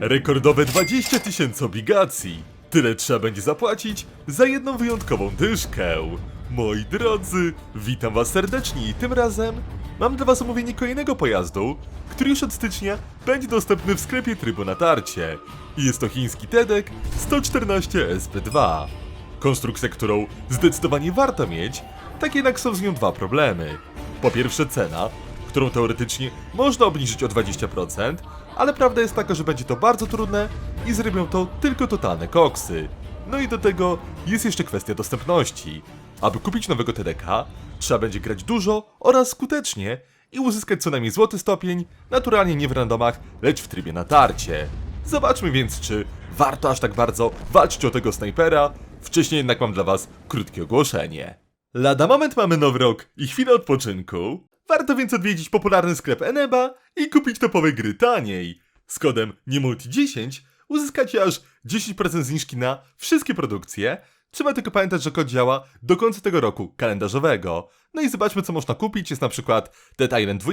Rekordowe 20 tysięcy obligacji. Tyle trzeba będzie zapłacić za jedną wyjątkową dyszkę. Moi drodzy, witam was serdecznie i tym razem mam dla was omówienie kolejnego pojazdu, który już od stycznia będzie dostępny w sklepie trybu na tarcie. I jest to chiński TEDek 114 SP2. Konstrukcja, którą zdecydowanie warto mieć, tak jednak są z nią dwa problemy. Po pierwsze cena, którą teoretycznie można obniżyć o 20%, ale prawda jest taka, że będzie to bardzo trudne i zrobią to tylko totalne koksy. No i do tego jest jeszcze kwestia dostępności. Aby kupić nowego TDK, trzeba będzie grać dużo oraz skutecznie i uzyskać co najmniej złoty stopień, naturalnie nie w randomach, lecz w trybie na tarcie. Zobaczmy więc, czy warto aż tak bardzo walczyć o tego snajpera. Wcześniej jednak mam dla was krótkie ogłoszenie. Lada moment mamy nowy rok i chwilę odpoczynku. Warto więc odwiedzić popularny sklep Eneba i kupić topowe gry taniej. Z kodem NIEMULTI10 uzyskacie aż 10% zniżki na wszystkie produkcje. Trzeba tylko pamiętać, że kod działa do końca tego roku kalendarzowego. No i zobaczmy co można kupić. Jest na przykład Dead Island 2,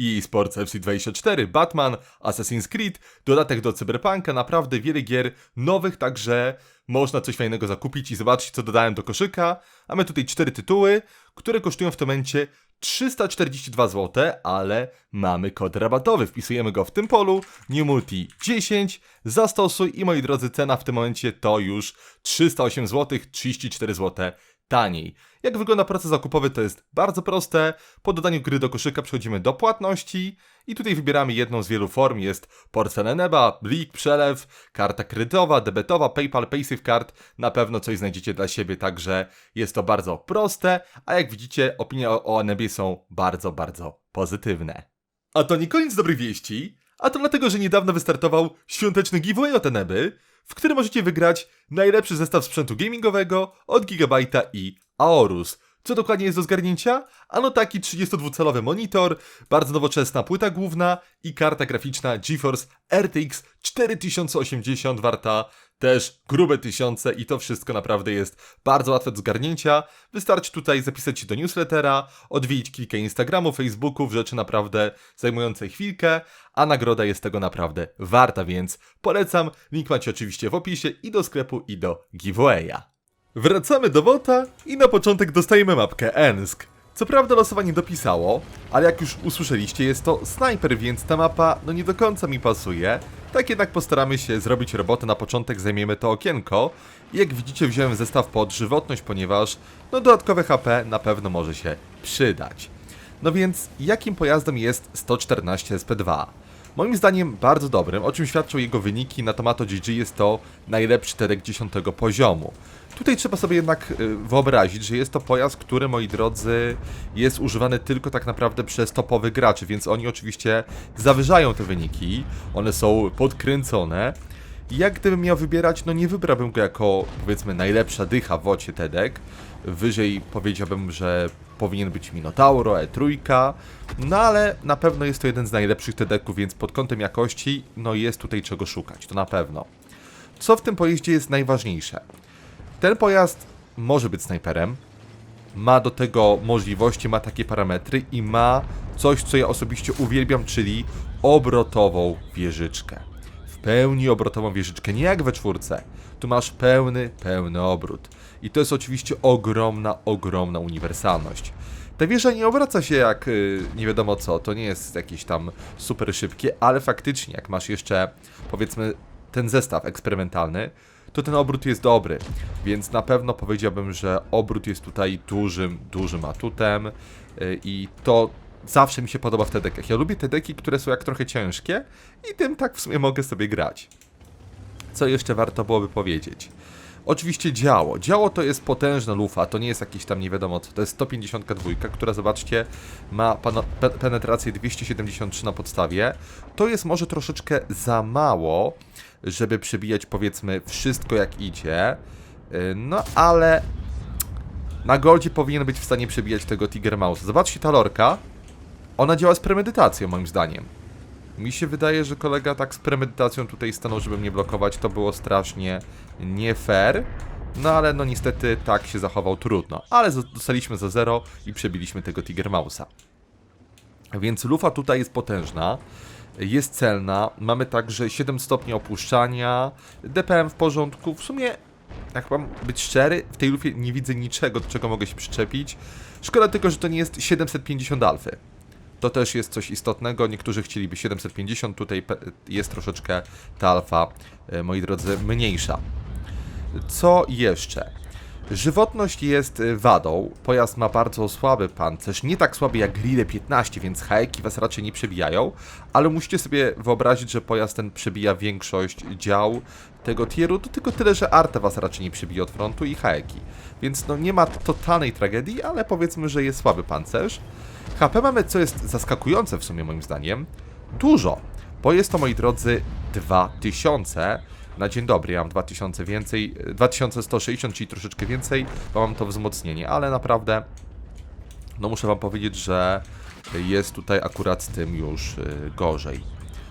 EA Sports FC24, Batman, Assassin's Creed, dodatek do Cyberpunka, naprawdę wiele gier nowych, także można coś fajnego zakupić i zobaczyć co dodałem do koszyka. Mamy tutaj cztery tytuły, które kosztują w tym momencie 342 zł, ale mamy kod rabatowy. Wpisujemy go w tym polu. New Multi 10. Zastosuj i moi drodzy, cena w tym momencie to już 308 zł, 34 zł taniej. Jak wygląda proces zakupowy, to jest bardzo proste. Po dodaniu gry do koszyka przechodzimy do płatności i tutaj wybieramy jedną z wielu form. Jest portfel Neba, blik, przelew, karta kredytowa, debetowa, PayPal, PaySafeCard. Na pewno coś znajdziecie dla siebie, także jest to bardzo proste. A jak widzicie, opinie o, o Enebie są bardzo, bardzo pozytywne. A to nie koniec dobrych wieści, a to dlatego, że niedawno wystartował świąteczny giveaway od Eneby, w którym możecie wygrać najlepszy zestaw sprzętu gamingowego od Gigabyte'a i Aorus. Co dokładnie jest do zgarnięcia? Ano taki 32-calowy monitor, bardzo nowoczesna płyta główna i karta graficzna GeForce RTX 4080 warta też grube tysiące i to wszystko naprawdę jest bardzo łatwe do zgarnięcia. Wystarczy tutaj zapisać się do newslettera, odwiedzić kilka Instagramów, Facebooków, rzeczy naprawdę zajmujące chwilkę, a nagroda jest tego naprawdę warta, więc polecam. Link macie oczywiście w opisie i do sklepu i do giveawaya. Wracamy do WOTA i na początek dostajemy mapkę Ensk. Co prawda losowanie dopisało, ale jak już usłyszeliście jest to snajper, więc ta mapa no nie do końca mi pasuje. Tak jednak postaramy się zrobić robotę na początek, zajmiemy to okienko. Jak widzicie wziąłem zestaw pod żywotność, ponieważ no dodatkowe HP na pewno może się przydać. No więc jakim pojazdem jest 114 SP2? Moim zdaniem bardzo dobrym, o czym świadczą jego wyniki na Tomato GG jest to najlepszy TEDek 10 poziomu. Tutaj trzeba sobie jednak y, wyobrazić, że jest to pojazd, który, moi drodzy, jest używany tylko tak naprawdę przez topowych graczy, więc oni oczywiście zawyżają te wyniki, one są podkręcone. Jak gdybym miał wybierać, no nie wybrałbym go jako, powiedzmy, najlepsza dycha w ocie TEDek. Wyżej powiedziałbym, że powinien być Minotauro, E3, no ale na pewno jest to jeden z najlepszych TEDeków, więc pod kątem jakości, no jest tutaj czego szukać, to na pewno. Co w tym pojeździe jest najważniejsze? Ten pojazd może być snajperem, ma do tego możliwości, ma takie parametry i ma coś, co ja osobiście uwielbiam, czyli obrotową wieżyczkę. W pełni obrotową wieżyczkę, nie jak we czwórce. Tu masz pełny, pełny obrót. I to jest oczywiście ogromna, ogromna uniwersalność. Ta wieża nie obraca się jak yy, nie wiadomo co, to nie jest jakieś tam super szybkie, ale faktycznie, jak masz jeszcze, powiedzmy, ten zestaw eksperymentalny, to ten obrót jest dobry. Więc na pewno powiedziałbym, że obrót jest tutaj dużym, dużym atutem yy, i to zawsze mi się podoba w te dekach. Ja lubię te deki, które są jak trochę ciężkie i tym tak w sumie mogę sobie grać. Co jeszcze warto byłoby powiedzieć? Oczywiście działo. Działo to jest potężna lufa, to nie jest jakiś tam nie wiadomo co. To jest 152, która zobaczcie ma penetrację 273 na podstawie. To jest może troszeczkę za mało, żeby przebijać powiedzmy wszystko jak idzie. Yy, No ale na goldzie powinien być w stanie przebijać tego Tiger Mouse. Zobaczcie ta lorka. Ona działa z premedytacją moim zdaniem. Mi się wydaje, że kolega tak z premedytacją tutaj stanął, żeby mnie blokować. To było strasznie nie fair. No ale no niestety tak się zachował trudno. Ale dostaliśmy za zero i przebiliśmy tego Tiger Mouse'a. Więc lufa tutaj jest potężna. jest celna. Mamy także 7 stopni opuszczania, DPM w porządku. W sumie, jak mam być szczery, w tej lufie nie widzę niczego, do czego mogę się przyczepić. Szkoda tylko, że to nie jest 750 alfy. To też jest coś istotnego. Niektórzy chcieliby 750, tutaj jest troszeczkę ta alfa, e, moi drodzy, mniejsza. Co jeszcze? Żywotność jest y, wadą. Pojazd ma bardzo słaby pancerz, nie tak słaby jak Grille 15, więc haeki was raczej nie przebijają, ale musicie sobie wyobrazić, że pojazd ten przebija większość dział tego tieru, to tylko tyle, że Arte was raczej nie przebije od frontu i haeki. Więc no nie ma totalnej tragedii, ale powiedzmy, że jest słaby pancerz. HP mamy, co jest zaskakujące w sumie moim zdaniem, dużo, bo jest to, moi drodzy, 2000 na dzień dobry. Ja mam 2000 więcej, e, 2160, czyli troszeczkę więcej, bo mam to wzmocnienie, ale naprawdę, no muszę wam powiedzieć, że jest tutaj akurat z tym już y, gorzej.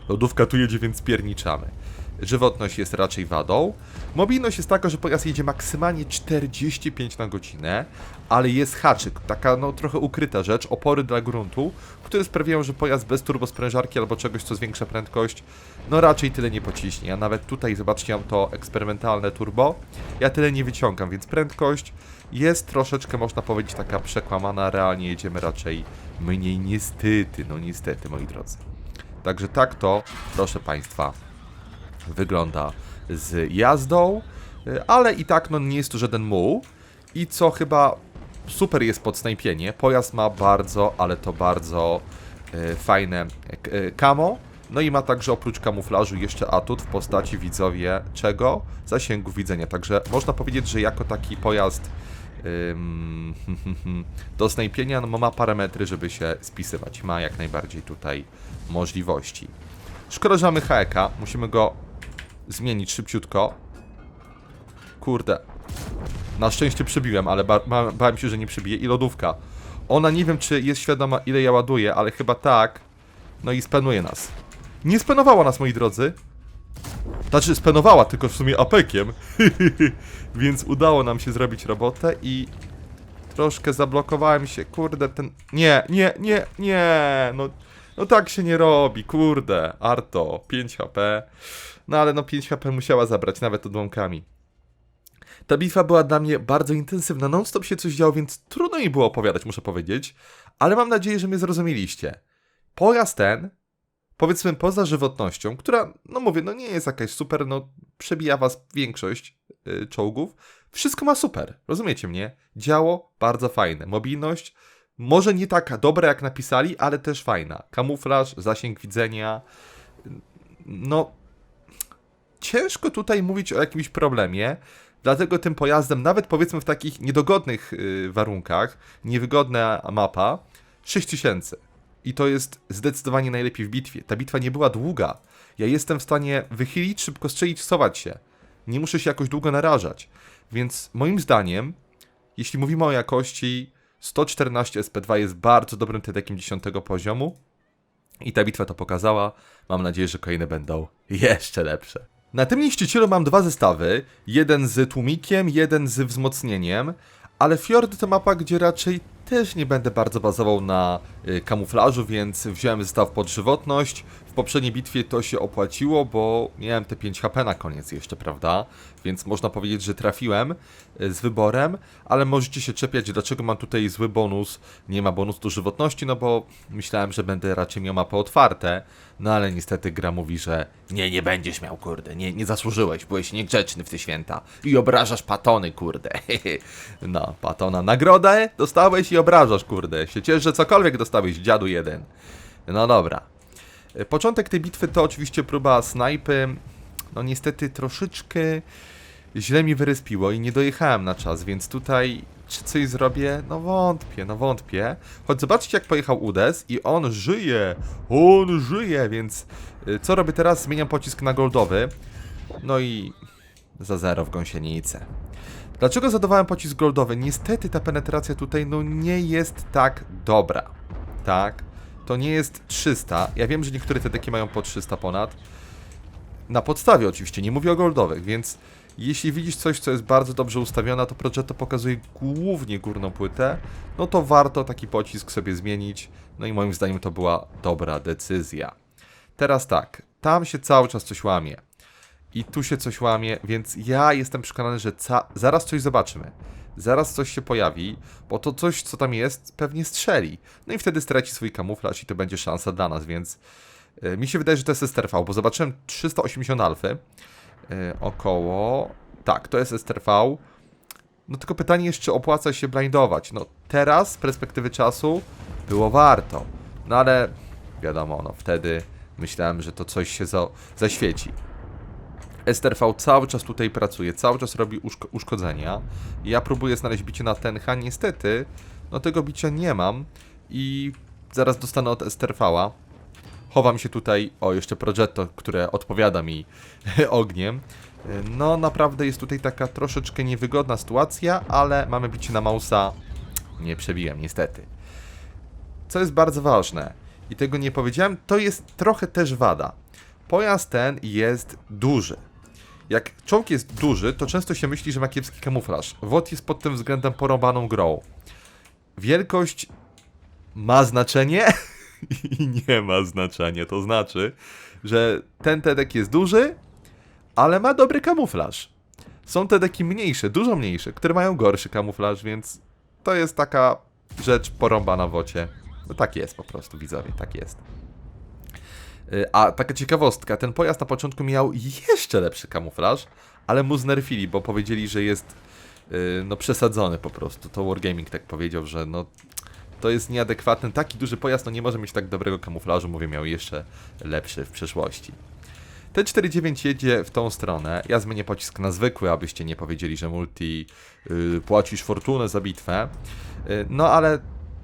Lodówka tu jedzie, więc pierniczamy. Żywotność jest raczej wadą. Mobilność jest taka, że pojazd jedzie maksymalnie 45 na godzinę, ale jest haczyk, taka no trochę ukryta rzecz, opory dla gruntu, które sprawiają, że pojazd bez turbosprężarki albo czegoś, co zwiększa prędkość, no raczej tyle nie pociśnie. Ja nawet tutaj, zobaczcie, mam to eksperymentalne turbo, ja tyle nie wyciągam, więc prędkość jest troszeczkę, można powiedzieć, taka przekłamana, realnie jedziemy raczej mniej, niestety, no niestety, moi drodzy. Także tak to, proszę Państwa, wygląda z jazdą, y, ale i tak no nie jest to żaden muł. I co chyba super jest podsnajpienie, pojazd ma bardzo, ale to bardzo y, fajne k- y, camo, no i ma także oprócz kamuflażu jeszcze atut w postaci widzowie czego? Zasięgu widzenia, także można powiedzieć, że jako taki pojazd do snajpienia no, ma parametry, żeby się spisywać, ma jak najbardziej tutaj możliwości. Szkoda, że mamy HEK, musimy go zmienić szybciutko. Kurde. Na szczęście przybiłem, ale ba ba bałem się, że nie przybije. I lodówka. Ona nie wiem, czy jest świadoma, ile ja ładuję, ale chyba tak. No i spenuje nas. Nie spenowała nas, moi drodzy. Znaczy, spenowała, tylko w sumie apekiem. Więc udało nam się zrobić robotę i troszkę zablokowałem się. Kurde, ten... Nie, nie, nie, nie. No, no tak się nie robi, kurde. Arto, 5 HP. No ale no 5 HP musiała zabrać, nawet odłamkami. Ta bitwa była dla mnie bardzo intensywna, non-stop się coś działo, więc trudno mi było opowiadać, muszę powiedzieć, ale mam nadzieję, że mnie zrozumieliście. Pojazd ten, powiedzmy poza żywotnością, która, no mówię, no nie jest jakaś super, no przebija was większość y, czołgów, wszystko ma super, rozumiecie mnie? Działo bardzo fajne, mobilność może nie taka dobra jak napisali, ale też fajna. Kamuflaż, zasięg widzenia, no ciężko tutaj mówić o jakimś problemie, dlatego tym pojazdem, nawet powiedzmy w takich niedogodnych y, warunkach, niewygodna mapa, 6000. I to jest zdecydowanie najlepiej w bitwie. Ta bitwa nie była długa. Ja jestem w stanie wychylić, szybko strzelić, wsować się. Nie muszę się jakoś długo narażać. Więc moim zdaniem, jeśli mówimy o jakości, 114 SP2 jest bardzo dobrym tedekiem 10 poziomu. I ta bitwa to pokazała. Mam nadzieję, że kolejne będą jeszcze lepsze. Na tym niszczycielu mam dwa zestawy. Jeden z tłumikiem, jeden z wzmocnieniem. Ale Fjord to mapa, gdzie raczej też nie będę bardzo bazował na y, kamuflażu, więc wziąłem zestaw pod żywotność. W poprzedniej bitwie to się opłaciło, bo miałem te 5 HP na koniec jeszcze, prawda? Więc można powiedzieć, że trafiłem y, z wyborem, ale możecie się czepiać, dlaczego mam tutaj zły bonus. Nie ma bonusu do żywotności, no bo myślałem, że będę raczej miał mapy otwarte. No ale niestety gra mówi, że nie, nie będziesz miał, kurde, nie, nie zasłużyłeś, byłeś niegrzeczny w te święta i obrażasz patony, kurde. no, patona nagrodę dostałeś i obrażasz, kurde. Się ciesz, że cokolwiek dostałeś, dziadu jeden. No dobra. E, Początek tej bitwy to oczywiście próba snajpy. No niestety troszeczkę źle mi wyrespiło i nie dojechałem na czas, więc tutaj czy coś zrobię? No wątpię, no wątpię. Choć zobaczcie jak pojechał Udes i on żyje, on żyje, więc y, co robię teraz? Zmieniam pocisk na goldowy. No i za zero w gąsienicę. Dlaczego zadawałem pocisk goldowy? Niestety ta penetracja tutaj no nie jest tak dobra. Tak? To nie jest 300. Ja wiem, że niektóre TDK mają po 300 ponad. Na podstawie oczywiście, nie mówię o goldowych, więc jeśli widzisz coś, co jest bardzo dobrze ustawione, to Progetto pokazuje głównie górną płytę, no to warto taki pocisk sobie zmienić. No i moim zdaniem to była dobra decyzja. Teraz tak, tam się cały czas coś łamie. I tu się coś łamie, więc ja jestem przekonany, że zaraz coś zobaczymy. Zaraz coś się pojawi, bo to coś, co tam jest, pewnie strzeli. No i wtedy straci swój kamuflaż i to będzie szansa dla nas, więc y, mi się wydaje, że to jest STRV, bo zobaczyłem 380 alfy. Y, około. Tak, to jest STRV. No tylko pytanie jest, czy opłaca się blindować. No teraz, z perspektywy czasu, było warto. No ale wiadomo, no wtedy myślałem, że to coś się za, zaświeci. STRV cały czas tutaj pracuje, cały czas robi uszko uszkodzenia. Ja próbuję znaleźć bicie na tencha, niestety, no tego bicia nie mam i zaraz dostanę od STRV-a. Chowam się tutaj, o jeszcze Progetto, które odpowiada mi ogniem. No naprawdę jest tutaj taka troszeczkę niewygodna sytuacja, ale mamy bicie na Mausa. Nie przebiłem niestety. Co jest bardzo ważne i tego nie powiedziałem, to jest trochę też wada. Pojazd ten jest duży. Jak czołg jest duży, to często się myśli, że ma kiepski kamuflaż. WOT jest pod tym względem porąbaną grą. Wielkość ma znaczenie i nie ma znaczenia. To znaczy, że ten TEDek jest duży, ale ma dobry kamuflaż. Są TEDeki mniejsze, dużo mniejsze, które mają gorszy kamuflaż, więc to jest taka rzecz porąbana w wocie. No tak jest po prostu, widzowie, tak jest. Y, A taka ciekawostka, ten pojazd na początku miał jeszcze lepszy kamuflaż, ale mu znerfili, bo powiedzieli, że jest y, no przesadzony po prostu. To Wargaming tak powiedział, że no to jest nieadekwatny. Taki duży pojazd no nie może mieć tak dobrego kamuflażu, mówię, miał jeszcze lepszy w przeszłości. T49 jedzie w tą stronę. Ja zmienię pocisk na zwykły, abyście nie powiedzieli, że multi y, płacisz fortunę za bitwę. Y, no ale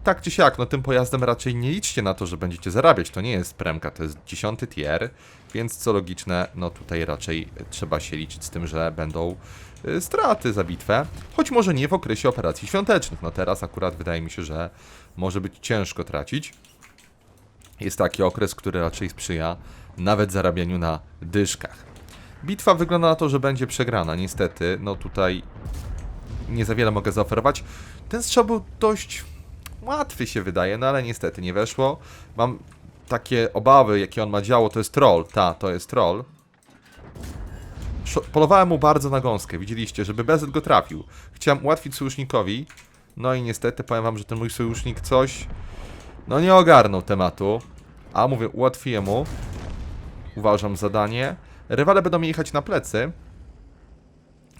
tak czy siak, no tym pojazdem raczej nie liczcie na to, że będziecie zarabiać. To nie jest premka, to jest 10 tier, więc co logiczne, no tutaj raczej trzeba się liczyć z tym, że będą y, straty za bitwę. Choć może nie w okresie operacji świątecznych. No teraz akurat wydaje mi się, że może być ciężko tracić. Jest taki okres, który raczej sprzyja nawet zarabianiu na dyszkach. Bitwa wygląda na to, że będzie przegrana. Niestety, no tutaj nie za wiele mogę zaoferować. Ten strzał był dość łatwy się wydaje, no ale niestety nie weszło. Mam takie obawy, jakie on ma działo, to jest troll. Ta, to jest troll. Polowałem mu bardzo na gąskę, widzieliście, żeby BZ go trafił. Chciałem ułatwić sojusznikowi, no i niestety powiem wam, że ten mój sojusznik coś, no nie ogarnął tematu. A mówię, ułatwię mu. Uważam zadanie. Rywale będą mi jechać na plecy.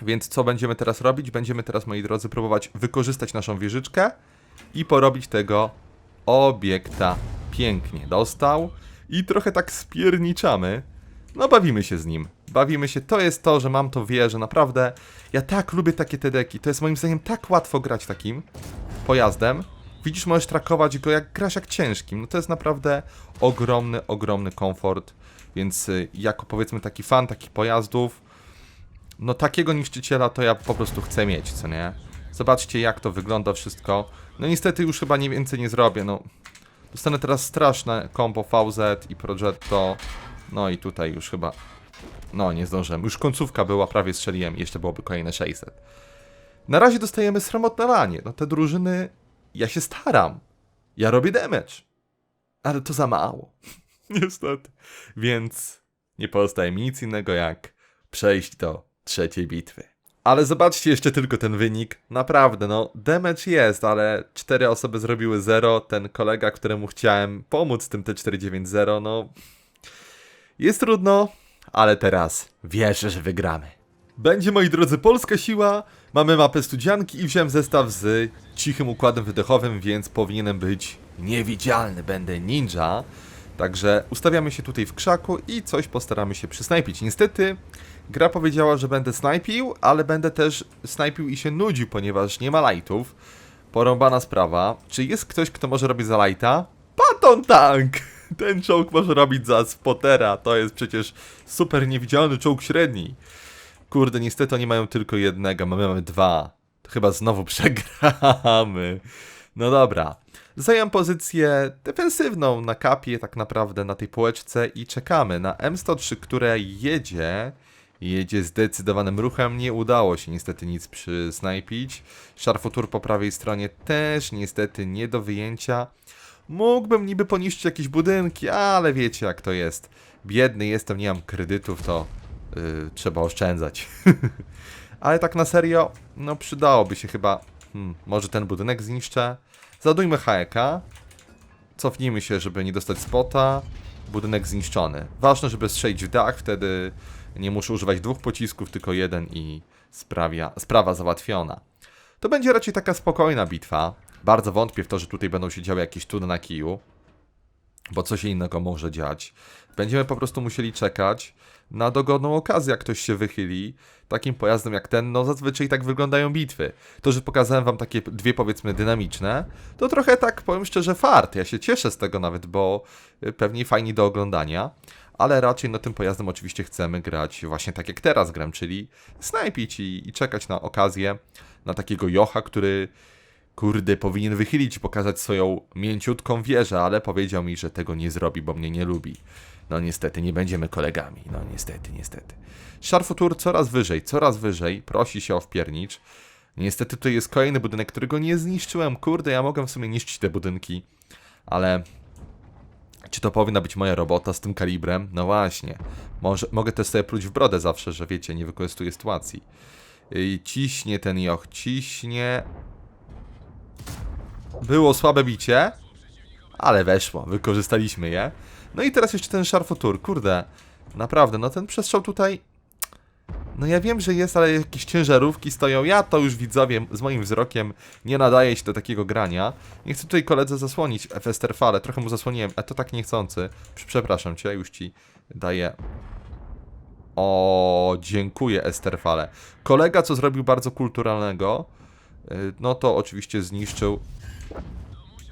Więc co będziemy teraz robić? Będziemy teraz, moi drodzy, próbować wykorzystać naszą wieżyczkę i porobić tego obiekta pięknie. Dostał i trochę tak spierniczamy. No bawimy się z nim. Bawimy się. To jest to, że mam to wieżę. Naprawdę, ja tak lubię takie TDki. To jest moim zdaniem tak łatwo grać takim pojazdem. Widzisz, możesz trakować go jak grasz jak ciężkim. No to jest naprawdę ogromny, ogromny komfort. Więc y, jako powiedzmy taki fan takich pojazdów, no takiego niszczyciela to ja po prostu chcę mieć, co nie? Zobaczcie jak to wygląda wszystko. No niestety już chyba nie więcej nie zrobię, no. Dostanę teraz straszne combo VZ i Progetto. No i tutaj już chyba... No nie zdążyłem. Już końcówka była, prawie strzeliłem jeszcze byłoby kolejne 600. Na razie dostajemy sromotne lanie. No te drużyny... Ja się staram. Ja robię damage. Ale to za mało. Niestety. Więc nie pozostaje mi nic innego jak przejść do trzeciej bitwy. Ale zobaczcie jeszcze tylko ten wynik. Naprawdę, no, damage jest, ale cztery osoby zrobiły 0. Ten kolega, któremu chciałem pomóc tym T490, no. Jest trudno, ale teraz wierzę, że wygramy. Będzie, moi drodzy, polska siła. Mamy mapę studzianki i wziąłem zestaw z cichym układem wydechowym, więc powinienem być niewidzialny. Będę ninja. Także ustawiamy się tutaj w krzaku i coś postaramy się przysnajpić. Niestety, gra powiedziała, że będę snajpił, ale będę też snajpił i się nudził, ponieważ nie ma lightów. Porąbana sprawa. Czy jest ktoś, kto może robić za lighta? Patton Tank! Ten czołg może robić za spotera. To jest przecież super niewidzialny czołg średni. Kurde, niestety oni mają tylko jednego, my mamy dwa. To chyba znowu przegramy. No dobra. Zająłem pozycję defensywną na kapie, tak naprawdę na tej półeczce i czekamy na M103, które jedzie. Jedzie zdecydowanym ruchem. Nie udało się niestety nic przysnajpić. Szarfotur po prawej stronie też niestety nie do wyjęcia. Mógłbym niby poniszczyć jakieś budynki, ale wiecie jak to jest. Biedny jestem, nie mam kredytów, to yy, trzeba oszczędzać. ale tak na serio, no przydałoby się chyba, hmm, może ten budynek zniszczę. Zadujmy HEK, cofnijmy się, żeby nie dostać spota. Budynek zniszczony. Ważne, żeby strzelić w dach, wtedy nie muszę używać dwóch pocisków, tylko jeden i sprawia, sprawa załatwiona. To będzie raczej taka spokojna bitwa. Bardzo wątpię w to, że tutaj będą się działy jakieś tuny na kiju, bo co się innego może dziać. Będziemy po prostu musieli czekać na dogodną okazję, jak ktoś się wychyli. Takim pojazdem jak ten, no zazwyczaj tak wyglądają bitwy. To, że pokazałem wam takie dwie powiedzmy dynamiczne, to trochę tak, powiem szczerze, fart. Ja się cieszę z tego nawet, bo y, pewnie fajni do oglądania. Ale raczej no tym pojazdem oczywiście chcemy grać właśnie tak jak teraz gram, czyli snajpić i, i czekać na okazję, na takiego Jocha, który kurde, powinien wychylić i pokazać swoją mięciutką wieżę, ale powiedział mi, że tego nie zrobi, bo mnie nie lubi. No niestety, nie będziemy kolegami. No niestety, niestety. Szarfutur coraz wyżej, coraz wyżej, prosi się o wpiernicz. Niestety tutaj jest kolejny budynek, którego nie zniszczyłem. Kurde, ja mogę w sumie niszczyć te budynki, ale czy to powinna być moja robota z tym kalibrem? No właśnie. Może, mogę też sobie pluć w brodę zawsze, że wiecie, nie wykorzystuję sytuacji. Yy, ciśnie ten joch, ciśnie. Było słabe bicie, ale weszło, wykorzystaliśmy je. No i teraz jeszcze ten szarfotur, kurde, naprawdę, no ten przestrzał tutaj, no ja wiem, że jest, ale jakieś ciężarówki stoją, ja to już widzowie z moim wzrokiem nie nadaje się do takiego grania. Nie chcę tutaj koledze zasłonić w Esterfale, trochę mu zasłoniłem, a to tak niechcący. Przepraszam cię, już ci daję o, dziękuję Esterfale. Kolega, co zrobił bardzo kulturalnego, y, no to oczywiście zniszczył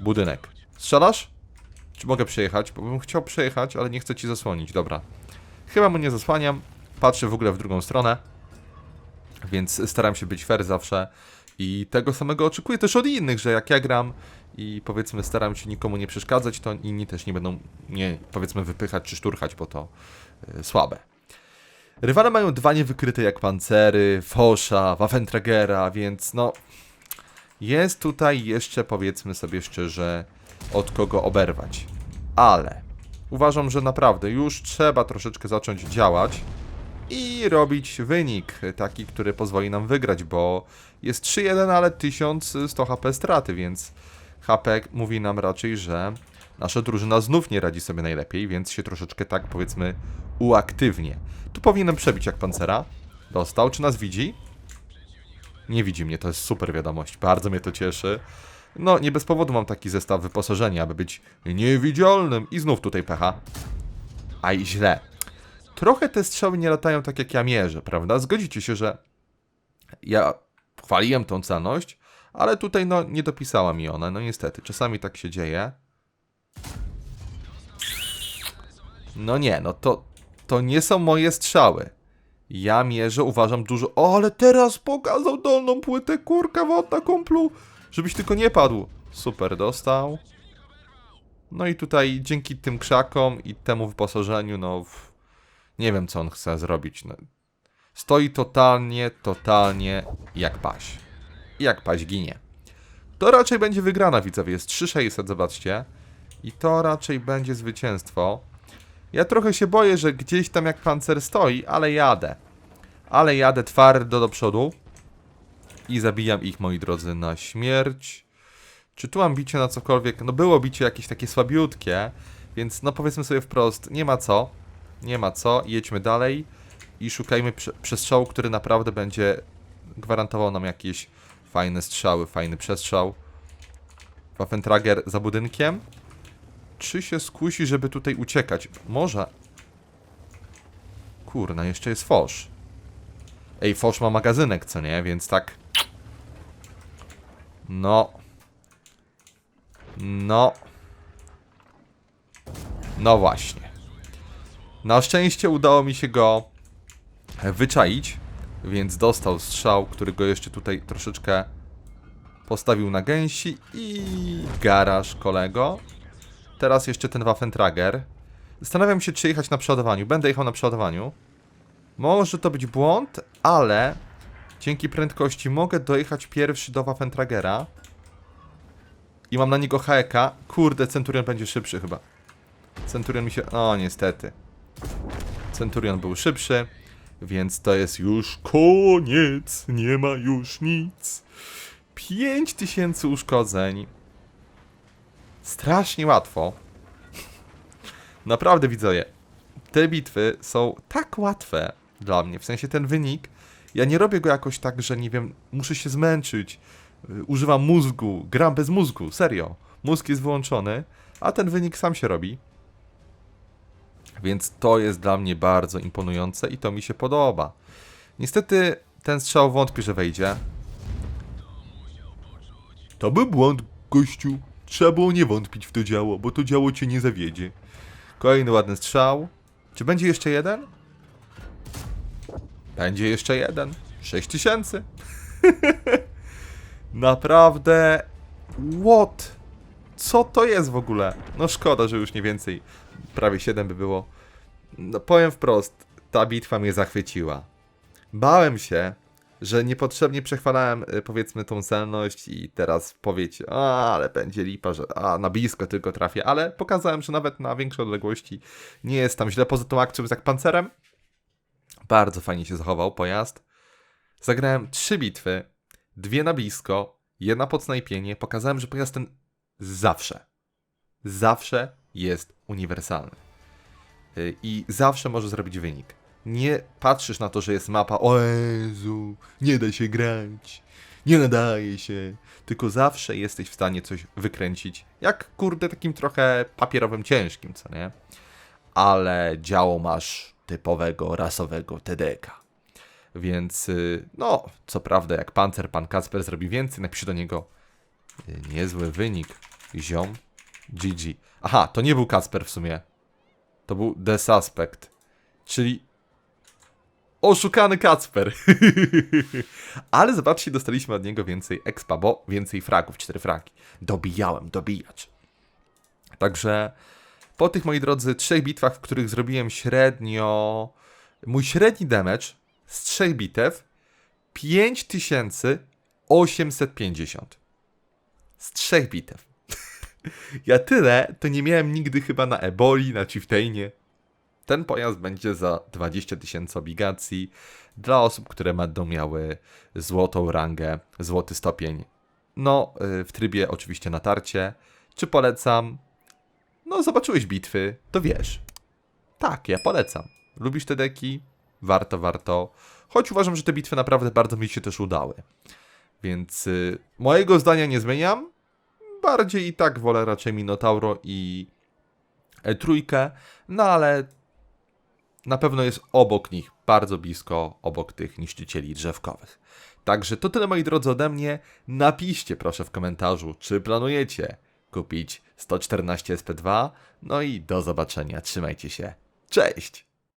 budynek. Strzelasz? Czy mogę przejechać? Bo bym chciał przejechać, ale nie chcę ci zasłonić. Dobra. Chyba mu nie zasłaniam. Patrzę w ogóle w drugą stronę. Więc staram się być fair zawsze. I tego samego oczekuję też od innych, że jak ja gram i powiedzmy staram się nikomu nie przeszkadzać, to inni też nie będą nie powiedzmy wypychać czy szturchać, bo to y, słabe. Rywale mają dwa niewykryte jak pancery, Fosza, Waffentragera, więc no jest tutaj jeszcze, powiedzmy sobie szczerze, od kogo oberwać. Ale uważam, że naprawdę już trzeba troszeczkę zacząć działać i robić wynik taki, który pozwoli nam wygrać, bo jest 3-1, ale 1100 HP straty, więc HP mówi nam raczej, że nasza drużyna znów nie radzi sobie najlepiej, więc się troszeczkę tak powiedzmy uaktywnie. Tu powinienem przebić jak pancera. Dostał, czy nas widzi? Nie widzi mnie, to jest super wiadomość, bardzo mnie to cieszy. No, nie bez powodu mam taki zestaw wyposażenia, aby być niewidzialnym. I znów tutaj pecha. Aj, źle. Trochę te strzały nie latają tak jak ja mierzę, prawda? Zgodzicie się, że ja chwaliłem tą celność, ale tutaj no nie dopisała mi ona, no niestety. Czasami tak się dzieje. No nie, no to, to nie są moje strzały. Ja mierzę, uważam dużo. O, ale teraz pokazał dolną płytę, kurka wodna, kumplu. Żebyś tylko nie padł. Super, dostał. No i tutaj dzięki tym krzakom i temu wyposażeniu, no... Nie wiem, co on chce zrobić. No. Stoi totalnie, totalnie jak paś. Jak paś ginie. To raczej będzie wygrana, widzowie. Jest 3600, zobaczcie. I to raczej będzie zwycięstwo. Ja trochę się boję, że gdzieś tam jak pancer stoi, ale jadę. Ale jadę twardo do przodu. I zabijam ich, moi drodzy, na śmierć. Czy tu mam bicie na cokolwiek? No było bicie jakieś takie słabiutkie, więc no powiedzmy sobie wprost, nie ma co. Nie ma co, jedźmy dalej i szukajmy prze przestrzału, który naprawdę będzie gwarantował nam jakieś fajne strzały, fajny przestrzał. Waffentrager za budynkiem. Czy się skusi, żeby tutaj uciekać? Może. Kurna, jeszcze jest Fosz. Ej, Fosz ma magazynek, co nie? Więc tak. No. No. No właśnie. Na szczęście udało mi się go wyczaić, więc dostał strzał, który go jeszcze tutaj troszeczkę postawił na gęsi i garaż kolego. Teraz jeszcze ten Waffentrager. Zastanawiam się, czy jechać na przodowaniu. Będę jechał na przodowaniu. Może to być błąd, ale dzięki prędkości mogę dojechać pierwszy do Waffentragera i mam na niego haeka. Kurde, Centurion będzie szybszy chyba. Centurion mi się... O, niestety. Centurion był szybszy, więc to jest już koniec. Nie ma już nic. 5000 uszkodzeń. Strasznie łatwo. Naprawdę widzowie. Te bitwy są tak łatwe dla mnie. W sensie ten wynik. Ja nie robię go jakoś tak, że nie wiem, muszę się zmęczyć. y, Używam mózgu, gram bez mózgu, serio. Mózg jest wyłączony, a ten wynik sam się robi. Więc to jest dla mnie bardzo imponujące i to mi się podoba. Niestety ten strzał wątpię, że wejdzie. To był błąd, gościu. Trzeba było nie wątpić w to działo, bo to działo cię nie zawiedzie. Kolejny ładny strzał. Czy będzie jeszcze jeden? Będzie jeszcze jeden. 6000. Naprawdę. What? Co to jest w ogóle? No szkoda, że już nie więcej. Prawie 7 by było. No powiem wprost, ta bitwa mnie zachwyciła. Bałem się, że niepotrzebnie przechwalałem y, powiedzmy tą celność i teraz powiecie, a ale będzie lipa, że a na blisko tylko trafię, ale pokazałem, że nawet na większe odległości nie jest tam źle. Poza tą akcją z jak pancerem, bardzo fajnie się zachował pojazd. Zagrałem trzy bitwy, dwie na blisko, jedna pod snajpienie. Pokazałem, że pojazd ten zawsze, zawsze jest uniwersalny. Y, I zawsze może zrobić wynik. Nie patrzysz na to, że jest mapa, o Jezu, nie da się grać, nie nadaje się. Tylko zawsze jesteś w stanie coś wykręcić. Jak kurde takim trochę papierowym ciężkim, co nie? Ale działo masz typowego, rasowego TDK. Więc, y, no, co prawda, jak pancer, pan Kacper zrobi więcej, napisze do niego y, niezły wynik, ziom, GG. Aha, to nie był Kacper w sumie. To był The Suspect. Czyli oszukany Kacper. Ale zobaczcie, dostaliśmy od niego więcej expa, bo więcej fragów, cztery fragi. Dobijałem, dobijacz. Także po tych, moi drodzy, trzech bitwach, w których zrobiłem średnio... Mój średni damage z trzech bitew 5850. Z trzech bitew. Ja tyle to nie miałem nigdy chyba na Eboli, na Chieftainie. Ten pojazd będzie za 20 tysięcy obligacji dla osób, które będą miały złotą rangę, złoty stopień. No, y, w trybie oczywiście natarcie. Czy polecam? No, zobaczyłeś bitwy, to wiesz. Tak, ja polecam. Lubisz te deki? Warto, warto. Choć uważam, że te bitwy naprawdę bardzo mi się też udały. Więc y, mojego zdania nie zmieniam. Bardziej i tak wolę raczej Minotauro i e, trójkę, no ale na pewno jest obok nich, bardzo blisko obok tych niszczycieli drzewkowych. Także to tyle moi drodzy ode mnie. Napiszcie proszę w komentarzu, czy planujecie kupić 114 SP2. No i do zobaczenia, trzymajcie się. Cześć!